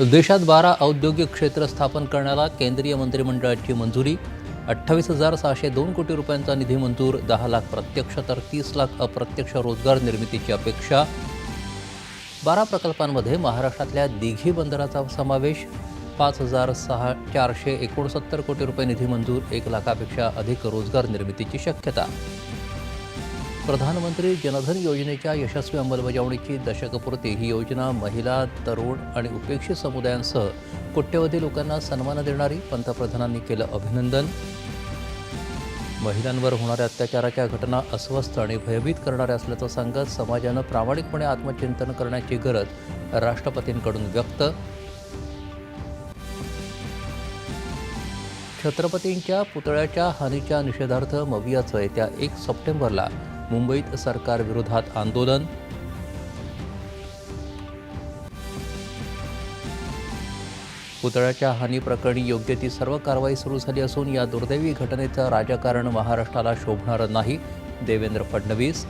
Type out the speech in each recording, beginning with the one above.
देशात बारा औद्योगिक क्षेत्र स्थापन करण्याला केंद्रीय मंत्रिमंडळाची मंजुरी अठ्ठावीस हजार सहाशे दोन कोटी रुपयांचा निधी मंजूर दहा लाख प्रत्यक्ष तर तीस लाख अप्रत्यक्ष रोजगार निर्मितीची अपेक्षा. बारा प्रकल्पांमध्ये महाराष्ट्रातल्या दिघी बंदराचा समावेश पाच हजार सहा चारशे एकोणसत्तर कोटी रुपये निधी मंजूर एक लाखापेक्षा अधिक रोजगार निर्मितीची शक्यता. प्रधानमंत्री जनधन योजनेच्या यशस्वी अंमलबजावणीची दशकपूर्ती ही योजना महिला तरुण आणि उपेक्षित समुदायांसह कोट्यवधी लोकांना सन्मान देणारी पंतप्रधानांनी केलं अभिनंदन. महिलांवर होणाऱ्या अत्याचाराच्या घटना अस्वस्थ आणि भयभीत करणाऱ्या असल्याचं सांगत समाजानं प्रामाणिकपणे आत्मचिंतन करण्याची गरज राष्ट्रपतींकडून व्यक्त. छत्रपतींच्या पुतळ्याच्या हानीच्या निषेधार्थ मवियाचं येत्या एक सप्टेंबरला मुंबईत सरकारविरोधात आंदोलन. पुतळ्याच्या हानी प्रकरणी योग्य ती सर्व कारवाई सुरू झाली असून या दुर्दैवी घटनेचं राजकारण महाराष्ट्राला शोभणारं नाही. देवेंद्र फडणवीस.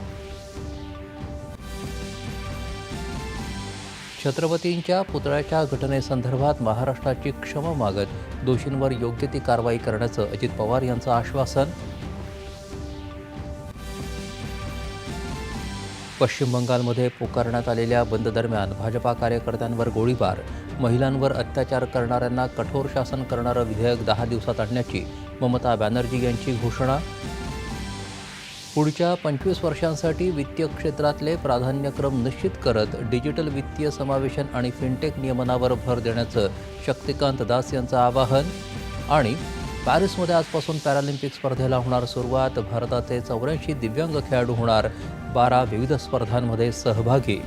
छत्रपतींच्या पुतळ्याच्या घटनेसंदर्भात महाराष्ट्राची क्षमा मागत दोषींवर योग्य ती कारवाई करण्याचं अजित पवार यांचं आश्वासन. पश्चिम बंगालमध्ये पुकारण्यात आलेल्या बंद दरम्यान भाजपा कार्यकर्त्यांवर गोळीबार महिलांवर अत्याचार करणाऱ्यांना कठोर शासन करणारं विधेयक दहा दिवसात आणण्याची ममता बॅनर्जी यांची घोषणा. पुढच्या पंचवीस वर्षांसाठी वित्तीय क्षेत्रातले प्राधान्यक्रम निश्चित करत डिजिटल वित्तीय समावेशन आणि फिनटेक नियमनावर भर देण्याचं शक्तिकांत दास यांचं आवाहन आणि पॅरिसमध्ये आजपासून पॅरालिम्पिक स्पर्धेला होणार सुरुवात. भारताचे चौऱ्याऐंशी दिव्यांग खेळाडू होणार. बारा विविध स्पर्धांमध्ये सहभागी.